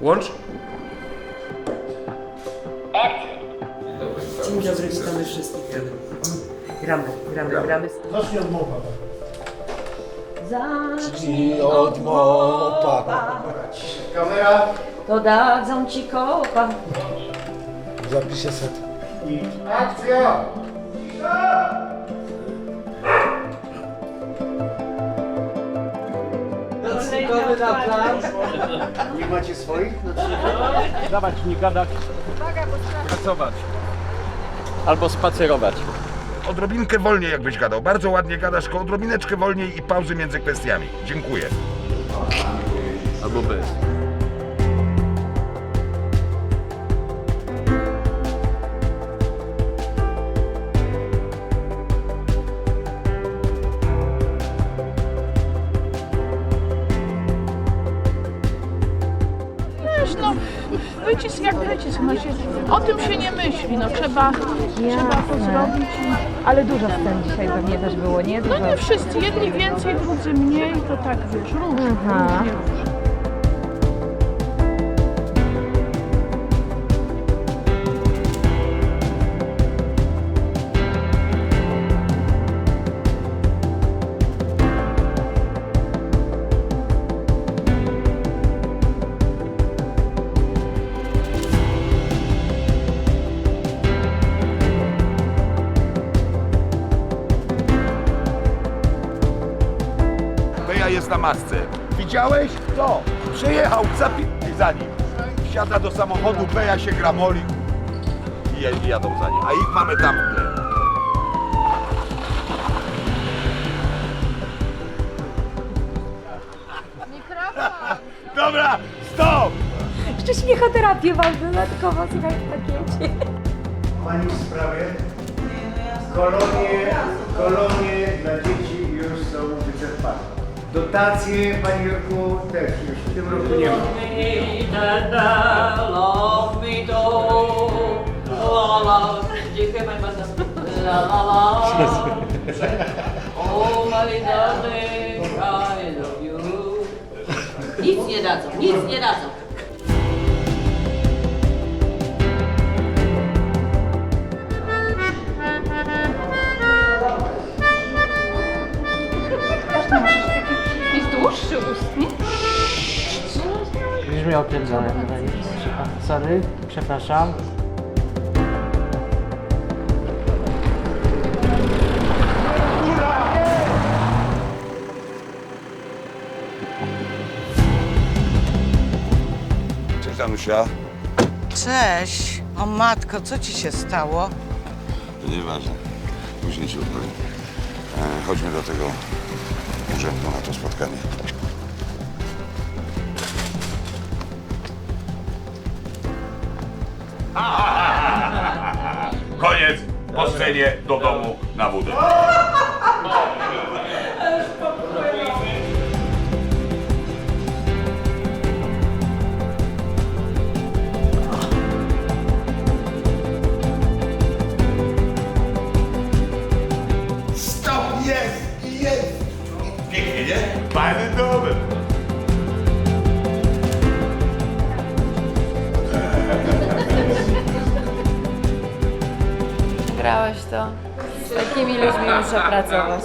Łącz. Dzień dobry, witamy wszystkich. Gramy, gramy, gramy. Zacznij od mopa. Zacznij od mopa. Kamera. to dadzą ci kopa. Zapiszę set. I akcja! Nocnikowy na plan. Nie macie swoich? Dawać, nie gadać. Pracować. Albo spacerować. Odrobinkę wolniej jakbyś gadał. Bardzo ładnie gadasz, tylko odrobineczkę wolniej i pauzy między kwestiami. Dziękuję. Albo bez. Wycisk jak wycisk, no się, o tym się nie myśli, no trzeba, trzeba to zrobić. I, Ale dużo scen dzisiaj pewnie też było, nie? Dużo. no nie wszyscy, jedni więcej, drudzy mniej, to tak wiesz, różnie, Aha. różnie, różnie. Jest na masce. Widziałeś? To. Przejechał, zapij za nim. Wsiada do samochodu, Beja się gramoli i jadą za nim. A ich mamy tam w tle. Dobra, stop! Jeszcze śmiechoterapię mam dodatkowo, słuchaj, w pakiecie. Pani w sprawie? Kolonie, kolonie dla dzieci. Dotacje, Pani Jurku, też już w tym roku nie ma. Love me do. La la. Dziękuję Pani bardzo. La la la. Oh my darling, I love you. Nic nie dadzą, nic nie dadzą. Dłuższy ust, nie? Brzmi okręcone tutaj. Sorry, przepraszam. Cześć Danusia. Cześć. O matko, co ci się stało? To nieważne. Później ci odpowiem. E, chodźmy do tego urzędu na to spotkanie. Koniec. Do domu na wódę. Grałeś to. Z takimi ludźmi muszę pracować.